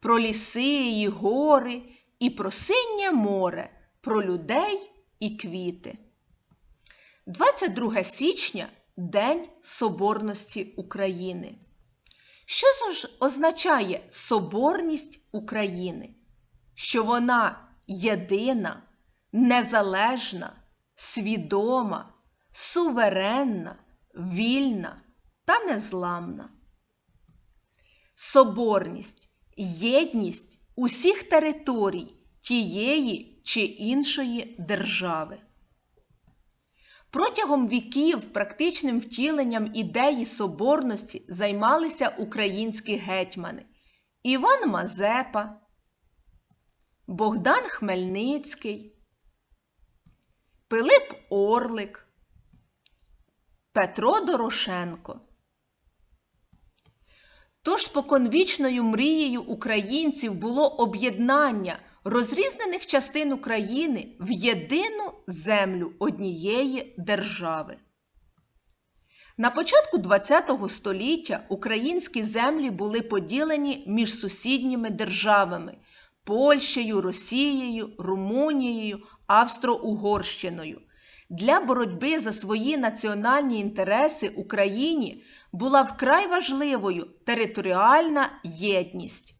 Про ліси і гори, і про синє море, про людей і квіти. 22 січня День Соборності України. Що ж означає соборність України? Що вона єдина, незалежна, свідома, суверенна, вільна та незламна. Соборність єдність усіх територій тієї чи іншої держави. Протягом віків практичним втіленням ідеї соборності займалися українські гетьмани Іван Мазепа, Богдан Хмельницький, Пилип Орлик, Петро Дорошенко. Тож споконвічною мрією українців було об'єднання розрізнених частин України в єдину землю однієї держави. На початку ХХ століття українські землі були поділені між сусідніми державами Польщею, Росією, Румунією, Австро-Угорщиною. Для боротьби за свої національні інтереси Україні була вкрай важливою територіальна єдність.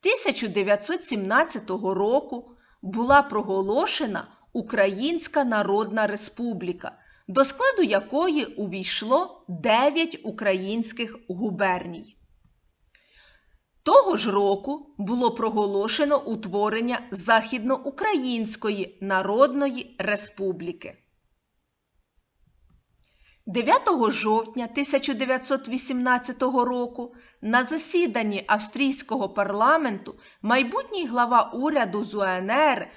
1917 року була проголошена Українська Народна Республіка, до складу якої увійшло 9 українських губерній. Того ж року було проголошено утворення Західноукраїнської Народної Республіки. 9 жовтня 1918 року на засіданні австрійського парламенту майбутній глава уряду з УНР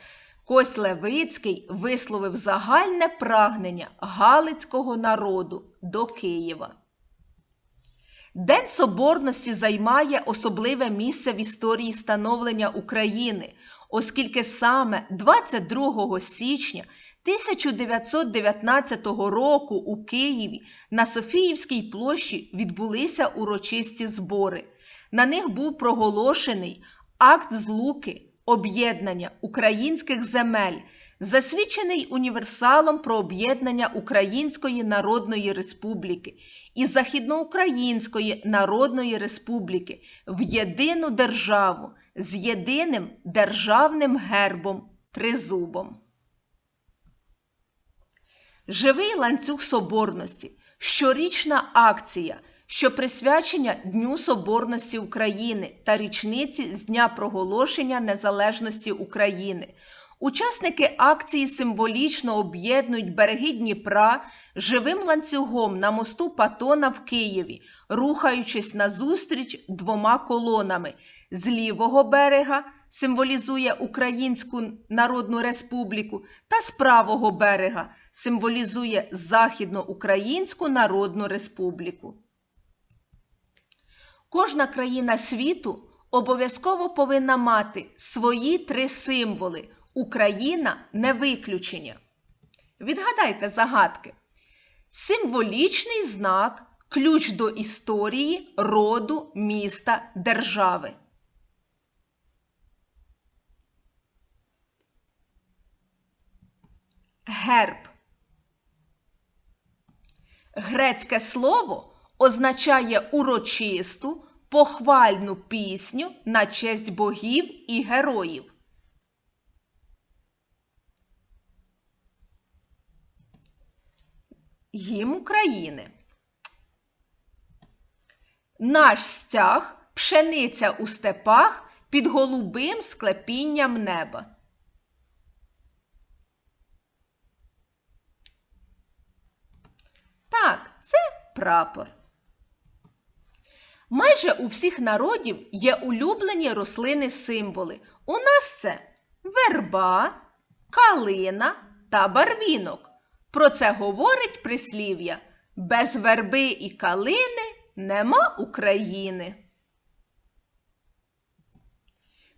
Кось Левицький висловив загальне прагнення Галицького народу до Києва. День Соборності займає особливе місце в історії становлення України, оскільки саме 22 січня 1919 року у Києві на Софіївській площі відбулися урочисті збори. На них був проголошений акт злуки об'єднання українських земель, засвідчений універсалом про об'єднання Української Народної Республіки і Західноукраїнської Народної Республіки в єдину державу з єдиним державним гербом тризубом. Живий ланцюг соборності щорічна акція, що присвячення Дню Соборності України та річниці з дня проголошення незалежності України. Учасники акції символічно об'єднують береги Дніпра живим ланцюгом на мосту Патона в Києві, рухаючись назустріч двома колонами з лівого берега символізує Українську Народну Республіку, та з правого берега символізує Західноукраїнську Народну Республіку. Кожна країна світу обов'язково повинна мати свої три символи. Україна не виключення. Відгадайте загадки. Символічний знак ключ до історії, роду, міста, держави. Герб. Грецьке слово означає урочисту, похвальну пісню на честь богів і героїв. Гімн України. Наш стяг пшениця у степах під голубим склепінням неба. Так, це прапор. Майже у всіх народів є улюблені рослини-символи. У нас це верба, калина та барвінок. Про це говорить прислів'я без верби і калини нема України.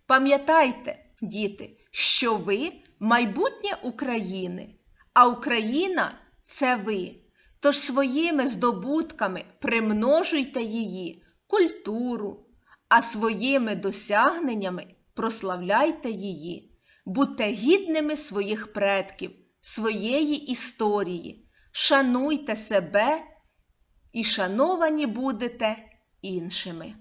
Пам'ятайте, діти, що ви майбутнє України, а Україна це ви. Тож своїми здобутками примножуйте її, культуру, а своїми досягненнями прославляйте її. Будьте гідними своїх предків, своєї історії, шануйте себе і шановані будете іншими.